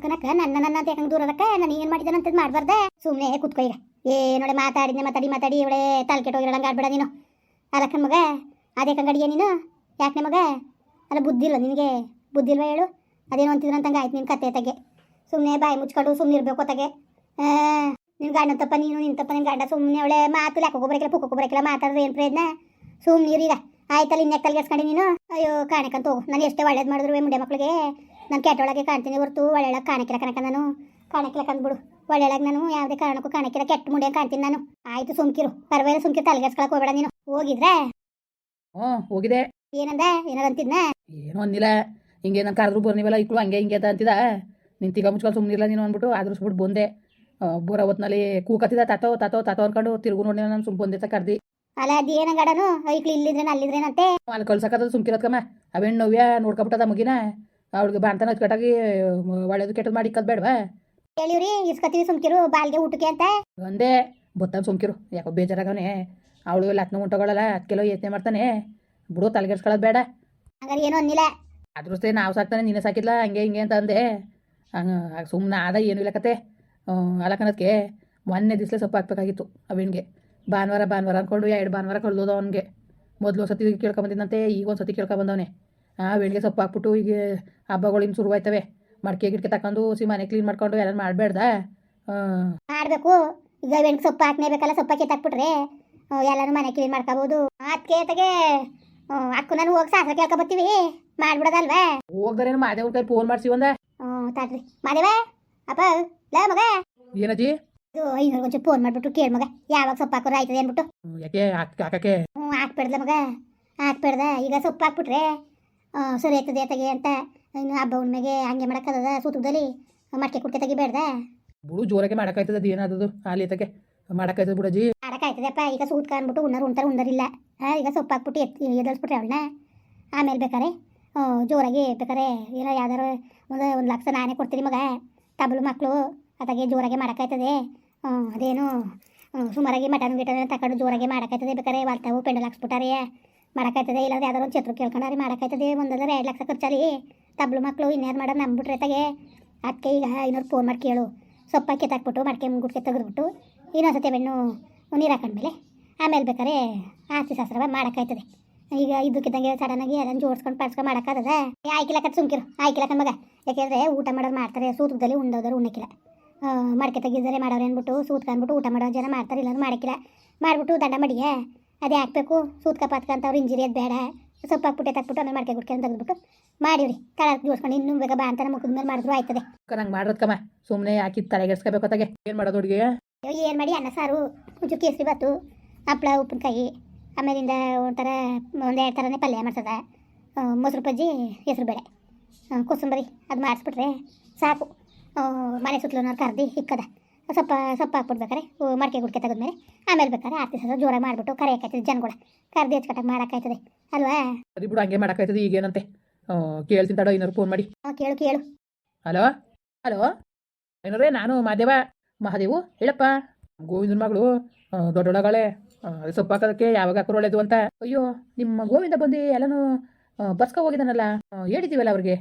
ಅದಕ್ಕನಕ್ಕ ನನ್ನ ನನ್ನ ಅಂತ ಯಾಕಂಗ್ ದೂರ ಅದಕ್ಕ? ನಾನು ಏನು ಮಾಡಿದ್ದಾನೆ ಅಂತ ಮಾಡಬಾರ್ದೆ. ಸುಮ್ಮನೆ ಕುತ್ಕೋ ಈಗ. ಏನೊಳೆ ಮಾತಾಡಿದ್ನೆ, ಮಾತಾಡಿ ಮಾತಾಡಿ, ಇವಳೆ ತಲೆ ಕೆಟ್ಟೋಗಿರೋಂಗೆ ಆಡ್ಬೇಡ ನೀನು. ಅದಕ್ಕ ಮಗ, ಅದೇ ಕಂಗಡಿಗೆ ನೀನು? ಯಾಕೆ ಮಗ? ಅಲ್ಲ, ಬುದ್ಧಿ ಇಲ್ವ ನಿನಗೆ? ಬುದ್ಧಿ ಇಲ್ವಾ ಹೇಳು? ಅದೇನು ಅಂತಿದ್ರಂತಂಗೆ ಆಯ್ತು ನಿನ್ನ ಕತೆ ತಗೆ. ಸುಮ್ಮನೆ ಬಾಯಿ ಮುಚ್ಕೊಂಡು ಸುಮ್ಮನೆ ಇರಬೇಕು ತಗೆ. ನಿನ್ನ ಗಂಡ ತಪ್ಪ, ನೀನು ನಿನ್ನ ತಪ್ಪ ನಿನ್ನ ಗಂಡ ಸುಮ್ಮನೆ ಅವಳೆ ಮಾತು ಲೆಕ್ಕ ಬರಕಿಲ್ಲ ಪುಕ್ಕೋ ಬರಕಿಲ್ಲ ಮಾತಾಡಿದ್ರೆ ಏನು ಪ್ರಯತ್ನ ಸುಮ್ಮನೆ ಇರೀಗ ಆಯ್ತಲ್ಲ, ಇನ್ಯಾಕೆ ತಲೆಗೆಸ್ಕೊಂಡು ನೀನು? ಅಯ್ಯೋ, ಕಾಣಕಂತ ಹೋಗು. ನಾನು ಎಷ್ಟೇ ಒಳ್ಳೇದು ಮಾಡಿದ್ರು ಮುಂಡೆ ಮಕ್ಕಳಿಗೆ ನಾನು ಕೆಟ್ಟೊಳಗೆ ಕಾಣ್ತೀನಿ ಹೊರತು ಒಳ್ಳೆಯೊಳಗೆ ಕಾಣಕ್ಕಿಲ್ಲ ಕಣಕ ನಾನು. ಕಾಣಕ್ಕಿಲ್ಲ ಕಂದ್ಬಿಡು ಒಳ್ಳೆಯೊಳಗೆ ನಾನು ಯಾವುದೇ ಕಾರಣಕ್ಕೂ ಕಾಣಕ್ಕಿಲ್ಲ ಕೆಟ್ಟ ಮುಂಡೆ ಕಾಣ್ತೀನಿ ನಾನು. ಆಯ್ತು ಸುಮ್ಕಿರು. ಪರವಾಗಿಲ್ಲ ಸುಮ್ಕಿರು ತಲೆಗೆಸ್ಕೊಳಕ್ ಹೋಗ್ಬೇಡ ನೀನು. ಹೋಗಿದ್ರೆ? ಹ್ಞೂ ಹೋಗಿದೆ. ಏನಂದ? ಏನಾರ ಅಂತಿದ್ನ? ಏನೂ ಅಂದಿಲ್ಲ. ಹಿಂಗೆ ನಾನು ಕರೆದ್ರು ಬರ್ನಿವಲ್ಲ ಇಕ್ಕಳು ಹಂಗೆ ಹಿಂಗೆ ಅಂತ ಅಂತಿದ. ನಿನ್ ತಿಗ ಮುಚ್ಕೊಂಡು ಸುಮ್ಮನಿಲ್ಲ ನೀನು ಅಂದ್ಬಿಟ್ಟು ಆದ್ರೂ ಸುಬಿಟ್ಟು ಬಂದೆ ಬೂರ ಹೊತ್ನಲ್ಲಿ ಕೂಕತ್ತಿದ. ತಾತೋ ತಾತೋ ತಾತೋ ಅನ್ಕೊಂಡು ತಿರುಗು ನೋಡಿ ನಾನು ಸುಮ್ ಬಂದೆ ಕರ್ದಿ. ಅಲ್ಲ ಅದು ಏನಂಗಡನು ಐಕ್ಳು ಇಲ್ಲಿದ್ರೆ ಅಲ್ಲಿದ್ರೇನಂತೆ ಅಲ್ಲಿ ಕಳ್ಸಕ್ಕದ ಸುಮ್ಕಿರತ್ಕಮ್ಮ ಅವೇನು ನೋವ್ಯಾ ನೋಡ್ಕೊಬಿಟ್ಟದ ಮಗಿನ? ಅವಳಿಗೆ ಬಾಣ್ತನ ಕಟ್ಟಾಗಿ ಒಳ್ಳೇದು ಕೆಟ್ಟದ್ ಮಾಡಿ ಕದ್ ಬೇಡವಾ ಹೇಳಿವ್ರಿ ಇಸ್ಕತೀವಿ ಸುಮ್ಕಿರು ಬಾಲ್ಗೆ ಊಟಕ್ಕೆ ಅಂತ. ಒಂದೇ ಬತ್ತಾನ ಸುಮ್ಕಿರು. ಯಾಕೋ ಬೇಜಾರಾಗವನೆ. ಅವಳು ಲತ್ನ ಉಂಟಗಳಲ್ಲ ಕೆಲವು ಯೋಚನೆ ಮಾಡ್ತಾನೆ. ಬಿಡು ತಲೆಗೆಡ್ಸ್ಕೊಳ್ಳೋದು ಬೇಡ. ಹಂಗಾರೆ ಏನೋ ಅನ್ನಿಲ್ಲ. ಅದ್ರ ಸೇ ನಾವು ಸಾಕ್ತಾನೆ ನೀನೇ ಸಾಕಿಲ್ಲ ಹಂಗೆ ಹಿಂಗೆ ಅಂತ ಅಂದೆ. ಸುಮ್ಮನೆ ಆದ ಏನೂ ಇಲ್ಲ ಕತೆ. ಅಲಕನದಕ್ಕೆ ಮೊನ್ನೆ ದಿವಸ ಸೊಪ್ಪು ಹಾಕ್ಬೇಕಾಗಿತ್ತು ಅವಿನ್ಗೆ ಭಾನುವಾರ ಭಾನುವಾರ ಅಂದ್ಕೊಂಡು ಎರಡು ಭಾನುವಾರ ಕಳ್ದೋದು ಅವನಿಗೆ. ಮೊದಲು ಸತಿ ಕೇಳ್ಕೊಂಬಂದಿದ್ದಂತೆ ಈಗ ಒಂದು ಸತಿ ಕೇಳ್ಕೊಂಬಂದವನೆ ಆ ಬೆಳಿಗ್ಗೆ ಸೊಪ್ಪು ಹಾಕ್ಬಿಟ್ಟು ಈಗ ಹಬ್ಬಗಳಿಂದ ಶುರುವಾಯ್ತವೆ ಮಡಿಕೆ ಗಿಡಕ್ಕೆ ತಕೊಂಡು ಸಿ ಮನೆ ಕ್ಲೀನ್ ಮಾಡ್ಕೊಂಡು ಎಲ್ಲ ಮಾಡಬೇಡ್ದ? ಮಾಡಬೇಕು. ಈಗ ಬೆಂಕಿ ಸೊಪ್ಪು ಹಾಕ್ನೇಬೇಕಲ್ಲ ಸೊಪ್ಪ ಕಿತ್ತಾಕ್ಬಿಟ್ರೆ ಎಲ್ಲರೂ ಮನೆ ಕ್ಲೀನ್ ಮಾಡ್ಕೋಬಹುದು ಅದಕ್ಕೆ ತಗೆ ಅಕ್ಕು ನಾನು ಹೋಗಿ ಸಾಸ ಕೇಳ್ಕೊ ಬರ್ತೀವಿ. ಮಾಡ್ಬಿಡೋದಲ್ವಾ? ಹೋಗ್ದಾರೇನು ಮಾದೇವ್ ಕೈ ಫೋನ್ ಮಾಡ್ಸಿ ಒಂದ? ಮಾದೇವ ಅಪ್ಪ ಲೇ ಮಗ. ಏನಜ್ಜಿ? ಇದು ಐನೂರು ಫೋನ್ ಮಾಡ್ಬಿಟ್ಟು ಕೇಳಿ ಮಗ. ಯಾವಾಗ ಸೊಪ್ಪು ಹಾಕೋರು ಆಯ್ತದೆ ಅಂದ್ಬಿಟ್ಟು. ಯಾಕೆ ಹಾಕ್ ಹಾಕಕ್ಕೆ? ಹ್ಞೂ ಹಾಕ್ಬಿಡ್ದ ಮಗ. ಹಾಕ್ಬೇಡ್ದ. ಈಗ ಸೊಪ್ಪು ಹಾಕ್ಬಿಟ್ರೆ ಸರಿ ಆಯ್ತದೆ ತಗೆ ಅಂತ. ಇನ್ನು ಹಬ್ಬ ಹುಣ್ಣಿಮೆಗೆ ಹಂಗೆ ಮಾಡಕ್ಕದ ಸೂತುದಲ್ಲಿ ಮಡಕೆ ಕುಡ್ಕೆ ತೆಗಿಬೇಡ್ದ? ಬಿಡು ಜೋರಾಗೆ ಮಾಡಕ್ಕಾಯ್ತದ ಅದು ಏನಾದದು? ಅಲ್ಲಿ ತಗೆ. ಮಾಡಕ್ಕಾಯ್ತದ ಬುಡಜಿ? ಮಾಡಕ್ಕಾಯ್ತದಪ್ಪ ಈಗ ಸೂತ್ಕ ಅಂದ್ಬಿಟ್ಟು ಉಣ್ಣರು ಉಣ್ತಾರೆ ಉಣ್ಣರಿಲ್ಲ. ಹಾಂ ಈಗ ಸೊಪ್ಪು ಹಾಕ್ಬಿಟ್ಟು ಎತ್ತಿ ಎದರ್ಸ್ಬಿಟ್ರೆ ಅವಳನ್ನ. ಆಮೇಲೆ ಬೇಕಾರೆ ಜೋರಾಗಿ ಬೇಕಾರೆ ಏನೋ ಯಾವ್ದಾರು ಒಂದು ಒಂದು ಲಕ್ಷ ನಾನೇ ಕೊಡ್ತೀನಿ ಮಗ. ತಬಲು ಮಕ್ಕಳು ಅದಾಗೆ ಜೋರಾಗಿ ಮಾಡೋಕ್ಕಾಯ್ತದೆ. ಅದೇನು ಸುಮಾರಾಗಿ ಮಟನ್ ಗಿಟನ್ ತಕೊಂಡು ಜೋರಾಗಿ ಮಾಡೋಕ್ಕಾಯ್ತದೆ ಬೇಕಾರೆ. ವಾಲ್ತಾವು ಪೆಂಡಲ್ ಹಾಕ್ಸ್ಬಿಟ್ಟಾರೆ. ಮಾಡೋಕ್ಕಾಯ್ತದೆ? ಇಲ್ಲಾಂದ್ರೆ ಯಾವ್ದಾರು ಒಂದು ಚಿತ್ರ ಕೇಳ್ಕೊಂಡ್ರಿ ಮಾಡೋಕ್ಕಾಯ್ತದೆ? ಒಂದಲ್ಲ ಎರಡು ಲಕ್ಷ ಖರ್ಚಲ್ಲಿ ತಬ್ಲು ಮಕ್ಕಳು ಇನ್ಯಾರು ಮಾಡೋ ನಂಬಿಬಿಟ್ರೆ ತಗೆ ಅದಕ್ಕೆ ಈಗ ಐನೂರು ಫೋನ್ ಮಾಡಿ ಕೇಳು. ಸೊಪ್ಪಾಕಿ ಕಿತ್ತಾಕ್ಬಿಟ್ಟು ಮಡಿಕೆ ಗುಡ್ಕೆ ತೆಗೆದ್ಬಿಟ್ಟು ಇನ್ನೊಂದ್ಸತಿ ಬೆಣ್ಣು ನೀರು ಹಾಕೊಂಡ್ಮೇಲೆ ಆಮೇಲೆ ಬೇಕಾರೆ ಆಸ್ತಿ ಶಾಸ್ತ್ರ ಮಾಡೋಕ್ಕಾಯ್ತದೆ. ಈಗ ಇದಕ್ಕಿದ್ದಂಗೆ ಸಡನ್ನಾಗಿ ಅದನ್ನು ಜೋಡಿಸ್ಕೊಂಡು ಪಡ್ಸ್ಕೊಂಡು ಮಾಡೋಕ್ಕಾಗದ? ಆಯ್ಕಿಲಕ್ಕ ಸುಮ್ಕಿರು. ಆಯ್ಕಿಲಕ್ಕ ಮಗ. ಯಾಕೆಂದರೆ ಊಟ ಮಾಡೋರು ಮಾಡ್ತಾರೆ ಸೂತದಲ್ಲಿ ಉಂಡೋದ್ರು ಉಣ್ಣಕ್ಕಿಲ್ಲ. ಮಡಿಕೆ ಮಡಕೆ ತೆಗಿದರೆ ಮಾಡೋರು ಅಂದ್ಬಿಟ್ಟು ಸೂತ್ಕೊಂಡ್ಬಿಟ್ಟು ಊಟ ಮಾಡೋ ಜನ ಮಾಡ್ತಾರೆ, ಇಲ್ಲಾಂದ್ರೆ ಮಾಡಕ್ಕಿಲ್ಲ. ಮಾಡಿಬಿಟ್ಟು ದಂಡ ಮಡಿಗೆ ಅದೇ ಹಾಕ್ಬೇಕು. ಸೂತ್ಕ ಪಾತ್ಕ ಅಂತವ್ರು ಇಂಜಿರಿ ಅದು ಬೇಡ. ಸೊಪ್ಪು ಹಾಕ್ಬಿಟ್ಟೆ ತಕ್ಬಿಟ್ಟು ಆಮೇಲೆ ಮಡಕೆ ಗುಡ್ಕೆ ತೆಗೆದ್ಬಿಟ್ಟು ಮಾಡಿವ್ರಿ. ತಳ ಜೋಡಿಸ್ಕೊಂಡು ಇನ್ನೂ ಬೇಗ ಬಾ ಅಂತ ಮುಖದ ಮೇಲೆ ಮಾಡಿದ್ರು ಆಯ್ತದೆ. ನಂಗೆ ಕಮ್ಮ ಸುಮ್ಮನೆ ಹಾಕಿ ತಲೆಗೆಡ್ಸ್ಕೋಬೇಕು ತಗೆ ಏನು ಮಾಡೋದು ಅಯ್ಯೋ ಏನು ಮಾಡಿ? ಅನ್ನ ಸಾರು ಒಂಚೂರು ಕೇಸರಿ ಬಾತು ಹಪ್ಪಳ ಉಪ್ಪಿನಕಾಯಿ ಆಮೇಲಿಂದ ಒಂಥರ ಒಂದು ಎರಡು ಥರನೇ ಪಲ್ಯ ಮಾಡ್ಸದ. ಮೊಸರು ಬಜ್ಜಿ ಹೆಸರು ಬೇಳೆ. ಕೊಸಂಬರಿ ಕೋಸಂಬರಿ ಅದು ಮಾಡಿಸ್ಬಿಟ್ರೆ ಸಾಕು. ಮನೆ ಸುತ್ತಲೂ ಕರ್ದು ಇಕ್ಕದ. ಸೊಪ್ಪ ಸೊಪ್ಪು ಹಾಕ್ಬಿಡ್ಬೇಕಾರೆ. ಮಡಿಕೆ ಗುಡ್ಕೆ ತೆಗೆದ್ಮೇಲೆ. ಆಮೇಲೆ ಬೇಕಾದ್ರೆ ಆರ್ತಿ ಸಹ ಜೋರಾಗಿ ಮಾಡಿಬಿಟ್ಟು ಕರೆಯೋಕ್ಕಾಯ್ತದೆ ಜನಗಳ. ಕರೆದು ಹೆಚ್ಚು ಮಾಡೋಕ್ಕಾಯ್ತದೆ. ಅಲ್ವಾ? ಸರಿ ಬಿಡು ಹಂಗೆ ಮಾಡೋಕ್ಕಾಯ್ತದೆ ಈಗೇನಂತೆ. ಕೇಳ್ತೀನಿ ತಡೋ ಇನ್ನೊರು ಫೋನ್ ಮಾಡಿ. ಹಾಂ ಕೇಳು ಕೇಳು. ಹಲೋ? ಹಲೋ? ಏನರೇ ನಾನು ಮಾದೇವ ಮಹಾದೇವು ಹೇಳಪ್ಪ. ಗೋವಿಂದನ ಮಗಳು ದೊಡ್ಡೊಳಗಳೇ ಅದು ಸೊಪ್ಪು ಹಾಕೋದಕ್ಕೆ ಯಾವಾಗ ಹಾಕೋರು ಒಳ್ಳೇದು ಅಂತ. ಅಯ್ಯೋ ನಿಮ್ಮ ಗೋವಿಂದ ಬಂದು ಎಲ್ಲನೂ ಬಸ್ಕ ಹೋಗಿದ್ದಾನಲ್ಲ ಹೇಳಿದ್ದೀವಲ್ಲ ಅವ್ರಿಗೆ?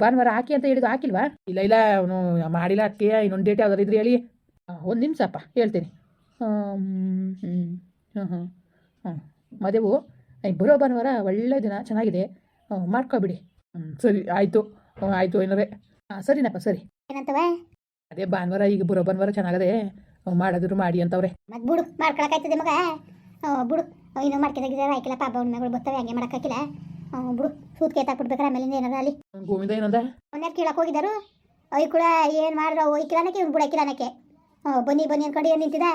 ಭಾನುವಾರ ಹಾಕಿ ಅಂತ ಹೇಳಿದ್ದು ಹಾಕಿಲ್ವಾ? ಇಲ್ಲ ಇಲ್ಲ ಅವನು ಮಾಡಿಲ್ಲ ಅಕ್ಕಿ ಇನ್ನೊಂದು ಡೇಟ್ ಯಾವ್ದಾರು ಇದ್ರೆ ಹೇಳಿ. ಒಂದು ನಿಮಿಷಪ್ಪ ಹೇಳ್ತೀನಿ. ಹ್ಞೂ ಹ್ಞೂ ಹ್ಞೂ ಮದೇವು ಬರೋ ಭಾನುವಾರ ಒಳ್ಳೆ ದಿನ ಚೆನ್ನಾಗಿದೆ. ಮಾಡ್ಕೊಬಿಡಿ. ಹ್ಞೂ ಸರಿ ಆಯಿತು. ಆಯಿತು ಏನಾರೇ. ಹಾಂ ಸರಿನಪ್ಪ ಸರಿ. ಏನಂತವ? ಅದೇ ಭಾನುವಾರ ಈಗ ಬರೋ ಭಾನುವಾರ ಚೆನ್ನಾಗದೆ ಮಾಡಿದ್ರು ಮಾಡಿ ಅಂತವ್ರೆ. ಮತ್ತೆ ಬಿಡು ಮಾಡ್ಕೊಳಕ್ಕಾಯ್ತದೆ ಮಗ. ಬಿಡು ಇನ್ನು ಮಾಡ್ಕೆ ತೆಗಿದ್ರೆ ಆಯ್ಕಿಲ್ಲ ಪಾಪ ಮಗಳು ಬರ್ತವೆ ಹಂಗೆ ಮಾಡೋಕ್ಕಾಗಿಲ್ಲ ಬಿಡು. ಸೂತ್ಕೆ ಹಾಕ್ಬಿಡ್ಬೇಕಾರೆ ಆಮೇಲೆ ಏನಾರ ಅಲ್ಲಿ? ಗೋವಿಂದ ಏನಂದ? ಮೊನ್ನೆ ಕೇಳಕ್ ಹೋಗಿದ್ದಾರು? ಅಯ್ಯ ಕೂಡ ಏನು ಮಾಡಿದ್ರು ಒಯ್ಕಿಲ್ಲನಕ್ಕೆ ಇವ್ನು ಬಿಡಕ್ಕಿಲ್ಲನಕ್ಕೆ ಬನ್ನಿ ಬನ್ನಿ ಅನ್ಕೊಂಡು ಏನು ನಿಂತಿದೆ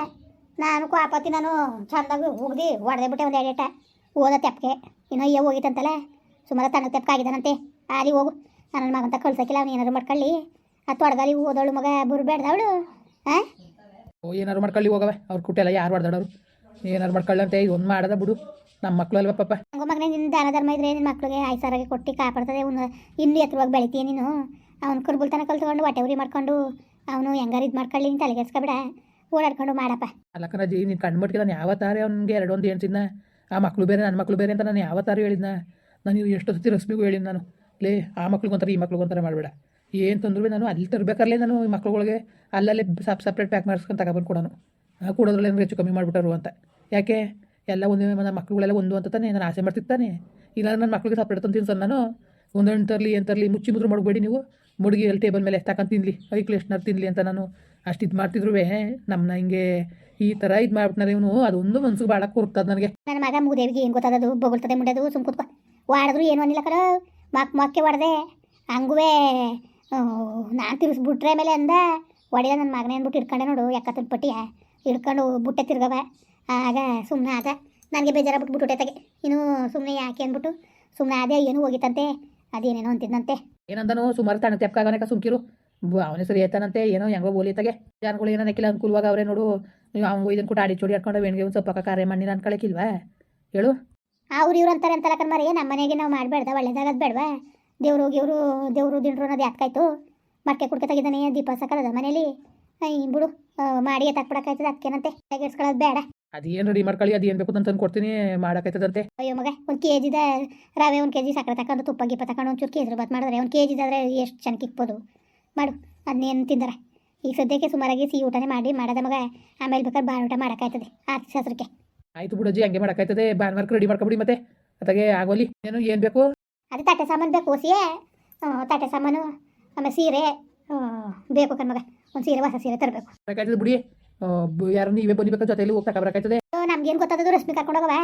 ನಾನು ಕಾಪತ್ತಿ ನಾನು ಚಂದಾಗಿ ಹೋಗ್ದು ಹೊಡೆದೇ ಬಿಟ್ಟೆ ಒಂದು ಎರಡೇಟ ಓದ ತೆಪ್ಪಗೆ ಇನ್ನೂ ಅಯ್ಯ ಹೋಗಿತ್ತಂತಲ್ಲ ಸುಮಾರು ತಣ್ಣ ತೆಪ್ಪಗೆ ಆಗಿದ್ದಾನಂತೆ ಅಲ್ಲಿ ಹೋಗು. ನನ್ನ ಮಗಂತ ಕಳ್ಸಕ್ಕಿಲ್ಲ ಅವ್ನು ಏನಾರು ಮಾಡ್ಕೊಳ್ಳಿ. ಆ ತೊಡಗಲಿ ಓದೋಳು ಮಗ ಬುರ್ಬೇಡ್ದ ಅವಳು ಹಾಂ ಏನಾರು ಮಾಡ್ಕೊಳ್ಳಿ ಹೋಗವೆ ಅವ್ರ ಕುಟ್ಟೆಲ್ಲ ಯಾರು ಹೊಡೆದಾಡೋರು ಏನಾರು ಮಾಡ್ಕೊಳ್ಳಂತೆ ಒಂದು ಮಾಡದ ಬಿಡು. ನಮ್ಮ ಮಕ್ಳು ಅಲ್ವಾ ಪಾಪ? ಹಂಗ ಮಗನೇ ನಿನ್ನ ದಾನ ಧರ್ಮ ಇದ್ರೆ ನಿನ್ನ ಮಕ್ಳಿಗೆ ಆಯ್ಸಾರಾಗಿ ಕೊಟ್ಟು ಕಾಪಾಡ್ತದೆ. ಅವನು ಇನ್ನೂ ಎತ್ತರವಾಗಿ ಬೆಳಿತೀಯ ನೀನು? ಅವ್ನು ಕುರ್ಬುಲ್ತನ ಕಲ್ತ್ಕೊಂಡು ಹೊಟ್ಟೆ ಉರಿ ಮಾಡ್ಕೊಂಡು ಅವನು ಹೆಂಗಾರು ಇದು ಮಾಡ್ಕೊಳ್ಳಿ ನೀನು ತಲೆಗೆಡ್ಸ್ಕೊಬೇಡ ಓಡಾಡ್ಕೊಂಡು ಮಾಡಪ್ಪ. ಅಲ್ಲ ಕಣಜಿ ನೀನು ಕಣ್ಮಟ್ಟಿಗೆ ನಾನು ಯಾವತ್ತಾರೆ ಅವ್ನಿಗೆ ಎರಡೊಂದು ಹೇಳ್ತಿದ್ನ ಆ ಮಕ್ಳು ಬೇರೆ ನನ್ನ ಮಕ್ಳು ಬೇರೆ ಅಂತ ನಾನು ಯಾವತ್ತಾರು ಹೇಳಿದ್ನ? ನಾನು ಎಷ್ಟು ಸತಿ ರಶ್ಮಿಗೂ ಹೇಳಿದ್ ನಾನು. ಲೇ ಆ ಮಕ್ಳಿಗೊಂಥರ ಈ ಮಕ್ಳಿಗೊಂಥರ ಮಾಡಬೇಡ. ಏನು ತಂದ್ರು ನಾನು ಅಲ್ಲಿ ತರಬೇಕಾರ್ಲೇ ನಾನು ಈ ಮಕ್ಳುಗಳಿಗೆ ಅಲ್ಲಲ್ಲೇ ಸಪ್ ಸಪ್ರೇಟ್ ಪ್ಯಾಕ್ ಮಾಡಿಸ್ಕೊಂಡು ತಗೊಬಂದು ಕೊಡೋನು. ಕೊಡೋದ್ರಲ್ಲಿ ಕೂಡೋದ್ರಲ್ಲಿ ಹೆಚ್ಚು ಕಮ್ಮಿ ಮಾಡಿಬಿಟ್ಟರು ಅಂತ. ಯಾಕೆ? ಎಲ್ಲ ಒಂದೇ ನನ್ನ ಮಕ್ಳುಗಳೆಲ್ಲ ಒಂದು ಅಂತ ತಾನೆ ನಾನು ಆಸೆ ಮಾಡ್ತಿರ್ತಾನೆ. ಇಲ್ಲ ನನ್ನ ಮಕ್ಳಿಗೆ ಸಪ್ರೇಟ್ ತಂದು ತಿನ್ಸ ನಾನು. ಒಂದೊಂದು ತರಲಿ, ಏನು ಮುಚ್ಚಿ ಮುದ್ರು ಮಾಡಬೇಡಿ ನೀವು. ಮುಡುಗಿ ಎಲ್ಲಿ ಟೇಬಲ್ ಮೇಲೆ ಎಷ್ಟಾಕಂತ ತಿನ್ಲಿ. ಐಕ್ಳು ಎಷ್ಟು ತಿನ್ಲಿ ಅಂತ ನಾನು ಅಷ್ಟು ಇದು ಮಾಡ್ತಿದ್ರು ನಮ್ಮನ್ನ ಹಿಂಗೆ ಈ ಥರ ಇದು ಮಾಡ್ಬಿಟ್ನಾರೆ ಇವನು. ಅದೊಂದು ಮನ್ಸಿಗೆ ಭಾಳ ಕೊರ್ತದ ನನಗೆ. ನನ್ನ ಮಗ ಮೂದೇವಿಗೆ ಏನು ಗೊತ್ತದದು? ಬೊಗಳ್ತದೆ, ಮುಂಡದು, ಸುಮ್ ಕೂತ್ಕೊ. ವಾಡಿದ್ರು ಏನು ಅನ್ನಿಲ್ಲ ಕರ ಮಕ್, ಮಕ್ಕೆ ಹೊಡೆದೆ ಹಂಗುವೆ. ನಾನು ತಿರ್ಸ್ಬಿಟ್ರೆ ಮೇಲೆ ಅಂದ ಹೊಡೆದ ನನ್ನ ಮಗನೇ ಅಂದ್ಬಿಟ್ಟು ಹಿಡ್ಕೊಂಡೆ ನೋಡು ಯಾಕತ್ತಿನ ಪಟ್ಟಿಯ ಹಿಡ್ಕೊಂಡು ಬುಟ್ಟೆ ತಿರ್ಗವ. ಆಗ ಸುಮ್ಮನೆ ಆದ ನನಗೆ ಬೇಜಾರ ಬಿಟ್ಬಿಟ್ಟು ತಗೆ. ಇನ್ನು ಸುಮ್ಮನೆ ಯಾಕೆ ಅಂದ್ಬಿಟ್ಟು ಸುಮ್ಮನೆ ಅದೇ ಏನು ಹೋಗಿತ್ತಂತೆ. ಅದೇನೇನೋ ಅಂತಿದ್ದಂತೆ ಏನಂದನು? ಸುಮಾರು ತಣ್ಣ ತೆಪ್ಕಾಗನಕ ಸುಮ್ಕಿರು. ಅವನೇ ಸರಿ ಏತಾನಂತೆ ಏನೋ ಹೆಂಗೋ ಬೋಲಿತಾಗೆ ಜನಗಳು ಏನೋ ನೆಕ್ಕಿಲ್ಲ ಅನುಕೂಲವಾಗ ಅವರೇ ನೋಡು. ನೀವು ಅವ್ನು ಇದನ್ನು ಕೂಡ ಆಡಿ ಚೋಡಿ ಹಾಕೊಂಡು ವೆಣ್ಗೆ ಒಂದು ಸ್ವಲ್ಪ ಕಾರ್ಯ ಮಣ್ಣಿನ ಅನ್ಕೊಳಕ್ಕಿಲ್ವಾ ಹೇಳು. ಅವ್ರು ಇವ್ರು ಅಂತಾರೆ ಅಂತಲ್ಲ ಕಣ್ಮರಿ. ನಮ್ಮ ಮನೆಗೆ ನಾವು ಮಾಡಬೇಡ್ದ ಒಳ್ಳೇದಾಗದು ಬೇಡವಾ ದೇವ್ರು ಗಿವ್ರು ದೇವರು ದಿಂಡ್ರು ಅನ್ನೋದು ಯಾಕಾಯ್ತು ಮಕ್ಕೆ ಕುಡ್ಕೆ ತೆಗಿದಾನೆ ದೀಪ ಸಾಕದ ಮನೇಲಿ. ಬಿಡು. ಮಾಡಿ ಮಾಡಿ ಎತ್ತಾಕ್ಬಿಡಕ್ಕಾಯ್ತದೆ ಅದಕ್ಕೇನಂತೆ ತೆಗೆಸ್ಕೊಳ್ಳೋದು ಬೇಡ ಅದೇನು ರೆಡಿ ಮಾಡ್ಕೊಳ್ಳಿ ಅದು ಏನು ಬೇಕು ಅಂತ ತಂದು ಕೊಡ್ತೀನಿ ಮಾಡಕೈತದಂತೆ ಅಯ್ಯೋ ಮಗ ಒಂದು ಕೆ ಜಿದ ರವೆ ಒಂದು ಕೆ ಜಿ ಸಕ್ಕರೆ ತಕೊಂಡು ತುಪ್ಪ ಗಿಪ್ಪ ತಕೊಂಡು ಒಂಚೂರು ಕೇಸರಿ ಬಾತ್ ಮಾಡಿದ್ರೆ ಒಂದು ಕೆ ಜಿದಾದ್ರೆ ಎಷ್ಟು ಚೆನ್ನಾಗಿ ಇಕ್ಬೋದು ಮಾಡು ಅದನ್ನೇನು ತಿಂದಾರೆ? ಈಗ ಸದ್ಯಕ್ಕೆ ಸುಮಾರಾಗಿ ಸಿಹಿ ಊಟನೇ ಮಾಡಿ ಮಾಡೋದ ಮಗ ಆಮೇಲೆ ಬೇಕಾದ್ರೆ ಬಾಳ ಊಟ ಮಾಡೋಕ್ಕಾಯ್ತದೆ ಆರ್ತಿ ಶಾಸ್ತ್ರಕ್ಕೆ ಆಯ್ತು ಬಿಡೋಜಿ ಹಂಗೆ ಮಾಡೋಕೈತದೆ ಭಾನುವಾರಕ್ಕೆ ರೆಡಿ ಮಾಡ್ಕೊಬಿಡಿ ಮತ್ತೆ ಅದಾಗೆ ಆಗೋಲಿ. ಏನು ಏನು ಬೇಕು? ಅದೇ ತಟ್ಟೆ ಸಾಮಾನು ಬೇಕು ಓಸಿಯೇ. ತಟ್ಟೆ ಸಾಮಾನು ಆಮೇಲೆ ಸೀರೆ ಆ, ಬೇಕು ಕಣ್ಮಗ ಒಂದು ಸೀರೆ ಹೊಸ ಸೀರೆ ತರಬೇಕು. ಬೇಕಾಯ್ತದೆ ಬಿಡಿ. ಯಾರು ನೀವೇ ಬಂದಿಬೇಕು ಜೊತೆಲಿ ಹೋಗಿ ನಮ್ಗೆ ಏನ್ ಗೊತ್ತಾದದು ರಶ್ಮಿ ಕರ್ಕೊಂಡೋಗವ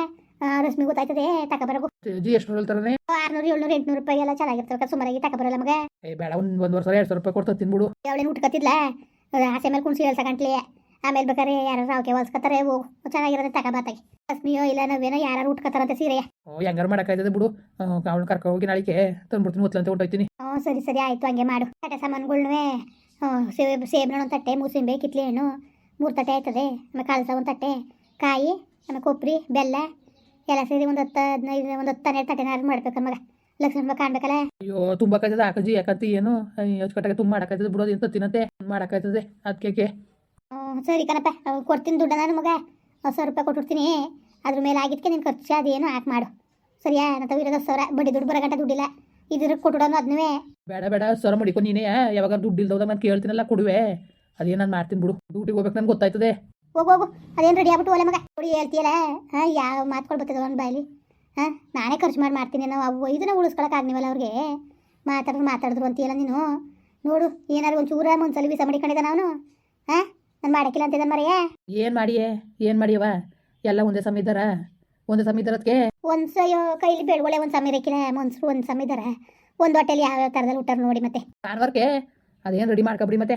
ರಶ್ಮಿ ಗೊತ್ತಾಯ್ತದೆ ತಗೊಬರಗು ಜಿ ಎಷ್ಟು ಹೇಳ್ತಾರೆ ಆರ್ನೂರು ಏಳ್ನೂರು ಎಂಟ್ನೂರು ರೂಪಾಯಿ ಎಲ್ಲ ಚೆನ್ನಾಗಿರ್ತವೆ ಸುಮಾರಾಗಿ ತಗೋಬರಲ್ಲ ನಮಗೆ. ಏ ಬೇಡ ಒಂದ್ ಒಂದ್ ವರ್ಷ ಎರಡ್ ಸಾವಿರ ರೂಪಾಯಿ ಕೊಡ್ತಾ ತಿನ್ಬಿಡು. ಅವಳೇನು ಉಟ್ಕತ್ತಿದ್ಲ ಆಸೆ ಮೇಲೆ ಕುಣ್ಸಿ ಹೇಳ್ಸಕಂಟ್ಲಿ ಆಮೇಲೆ ಬೇಕಾರೆ ಯಾರು ಅವಕೆ ಹೊಲ್ಸ್ಕತ್ತಾರೆ ಹೋಗು. ಚೆನ್ನಾಗಿರೋದೆ ತಗೊಬಾತಾಗಿ ರಶ್ಮಿಯೋ ಇಲ್ಲ ನಾವೇನೋ ಯಾರು ಉಟ್ಕೋತಾರಂತೆ ಸೀರೆ. ಓ ಹೆಂಗಾರು ಮಾಡೋಕ್ಕಾಯ್ತದೆ ಬಿಡು. ಅವ್ನು ಕರ್ಕೊ ಹೋಗಿ ನಾಳೆಗೆ ತಂದ್ಬಿಡ್ತೀನಿ ಮೊದ್ಲಂತ ಹೊಂಟೋಯ್ತೀನಿ. ಹ್ಞೂ ಸರಿ ಸರಿ ಆಯ್ತು ಹಂಗೆ ಮಾಡು. ಕಟ್ಟೆ ಸಾಮಾನುಗಳ್ನೂ ಸೇಬ್ ಸೇಬ್ನ ತಟ್ಟೆ ಮೂಸಿಂಬೆ ಕಿತ್ಲೆ ಹಣ್ಣು ಮೂರು ತಟ್ಟೆ ಆಯ್ತದೆ ಆಮೇಲೆ ಕಳಸ ಒಂದು ತಟ್ಟೆ ಕಾಯಿ ಆಮೇಲೆ ಕೊಬ್ಬರಿ ಬೆಲ್ಲ ಎಲ್ಲ ಸೇರಿ ಒಂದು ಹತ್ತು ಹದಿನೈದು ಒಂದು ಹತ್ತು ಹನ್ನೆರಡು ತಟ್ಟೆನಾರು ಮಾಡ್ಬೇಕು ಮಗ. ಲಕ್ಷ್ಮಣ ಕಾಣ್ಬೇಕಲ್ಲ? ಅಯ್ಯೋ ತುಂಬ ಕಾಯ್ತದೆ ಹಾಕಜಿ ಯಾಕಂತ ಏನು? ಅಚ್ಚುಕಟ್ಟಾಗೆ ತುಂಬ ಮಾಡಕ್ಕಾಯ್ತದೆ ಬಿಡೋದು ಎಂತ ತಿನ್ನತ್ತೆ ಮಾಡಕ್ಕಾಯ್ತದೆ ಅದಕ್ಕೆ ಹ್ಞೂ ಸರಿ ಕಣಪ್ಪ ಕೊಡ್ತೀನಿ ದುಡ್ಡು ನಾನು ಮಗ. ಹತ್ತು ಸಾವಿರ ರೂಪಾಯಿ ಕೊಟ್ಬಿಡ್ತೀನಿ. ಅದ್ರ ಮೇಲೆ ಆಗಿದ್ದಕ್ಕೆ ನೀನು ಖರ್ಚು ಅದೇನು ಹಾಕಿ ಮಾಡು. ಸರಿಯಾ? ನನ್ನ ಇರೋದು ಹತ್ತು ಸಾವಿರ. ಬಡ್ಡಿ ದುಡ್ಡು ಬರೋ ಗಂಟೆ ದುಡ್ಡಿಲ್ಲ. ಇದ್ರ ಕೊಟ್ಬಿಡೋನು ಅದನ್ನೇ ಬೇಡ ಬೇಡ ಸ್ವರ ಮಾಡಿಕೊ ನೀನೇ. ಯಾವಾಗ ದುಡ್ಡು ಇಲ್ದವಾಗ ನಾನು ಕೇಳ್ತೀನಲ್ಲ ಕೊಡುವೆ. ಅದೇನು ನಾನು ಮಾಡ್ತೀನಿ ಬಿಡು. ಡ್ಯೂಟಿಗೆ ಹೋಗ್ಬೇಕು ನನ್ಗೆ ಗೊತ್ತಾಯ್ತದೆ. ಹೋಗು ಹೋಗು ಅದೇನು ರೆಡಿ ಆಗ್ಬಿಟ್ಟು ಒಲೆ ಮಗ? ನೋಡಿ ಹೇಳ್ತೀಯಲ್ಲ? ಹಾಂ ಯಾವ ಮಾತ್ಕೊಳ್ ಬರ್ತದೆ ಒಂದ್ ಬಾಯಲ್ಲಿ? ಹಾ ನಾನೇ ಖರ್ಚು ಮಾಡಿ ಮಾಡ್ತೀನಿ ನಾವು ಅವು ಇದನ್ನ ಉಳಿಸ್ಕೊಳಕ್ ಆಗ್ನಿವಲ್ಲ ಅವ್ರಿಗೆ? ಮಾತಾಡಿದ್ರು ಮಾತಾಡಿದ್ರು ಅಂತೀಯಲ್ಲ ನೀನು? ನೋಡು ಏನಾದ್ರು ಒಂದು ಚೂರ ಒಂದ್ಸಲ ಬಿಸ ಮಾಡಿಕೊಂಡಿದ್ದ ನಾನು? ಹಾ ನಾನು ಮಾಡಕ್ಕಿಲ್ಲ ಅಂತಿದ್ದ ಮರೆಯ ಏನ್ ಮಾಡಿಯೇ? ಏನ್ ಮಾಡಿಯವ ಎಲ್ಲ ಒಂದೇ ಸಮಿದಾರ ಒಂದೇ ಸಮಯ ಇದ್ದಾರದಕ್ಕೆ ಒಂದು ಸಯ್ಯೋ ಕೈಲಿ ಬೆಳ್ಗೊಳೆ ಒಂದ್ ಸಮಯ ಇರಕ್ಕಿಲ್ಲ ಮನ್ಸರು ಒಂದು ಸಮಯ ಇದ್ದಾರೆ ಒಂದು ಹೊಟ್ಟೆಲಿ ಯಾವ ಥರದಲ್ಲಿ ಊಟ ನೋಡಿ ಮತ್ತೆ. ಭಾನುವಾರಕ್ಕೆ ಅದೇನ್ ರೆಡಿ ಮಾಡ್ಕೊಬಿಡಿ ಮತ್ತೆ.